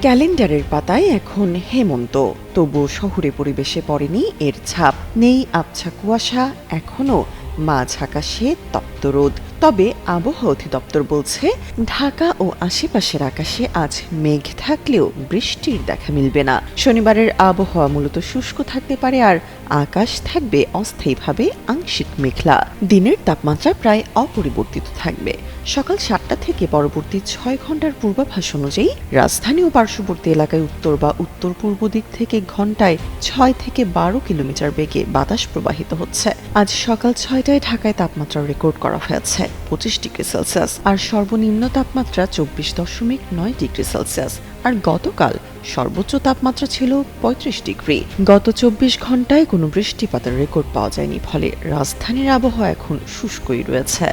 ক্যালেন্ডারের পাতায় এখন হেমন্ত। তবু শহুরে পরিবেশে পড়েনি এর ছাপ। নেই আবছা কুয়াশা, এখনও মাঝ আকাশে তপ্ত রোদ। তবে আবহাওয়া অধিদপ্তর বলছে, ঢাকা ও আশেপাশের আকাশে আজ মেঘ থাকলেও বৃষ্টির দেখা মিলবে না। শনিবারের আবহাওয়া মূলত শুষ্ক থাকতে পারে আর আকাশ থাকবে অস্থায়ীভাবে আংশিক মেঘলা। দিনের তাপমাত্রা প্রায় অপরিবর্তিত থাকবে। সকাল সাতটা থেকে পরবর্তী ছয় ঘণ্টার পূর্বাভাস অনুযায়ী রাজধানী ও পার্শ্ববর্তী এলাকায় উত্তর বা উত্তর পূর্ব দিক থেকে ঘন্টায় ছয় থেকে বারো কিলোমিটার বেগে বাতাস প্রবাহিত হচ্ছে। আজ সকাল ছয়টায় ঢাকায় তাপমাত্রা রেকর্ড করা হয়েছে, পঁচিশ ডিগ্রি সেলসিয়াস। আর সর্বনিম্ন তাপমাত্রা চব্বিশ দশমিক নয় ডিগ্রি সেলসিয়াস। আর গতকাল সর্বোচ্চ তাপমাত্রা ছিল পঁয়ত্রিশ ডিগ্রি। গত চব্বিশ ঘন্টায় কোনো বৃষ্টিপাতের রেকর্ড পাওয়া যায়নি, ফলে রাজধানীর আবহাওয়া এখন শুষ্কই রয়েছে।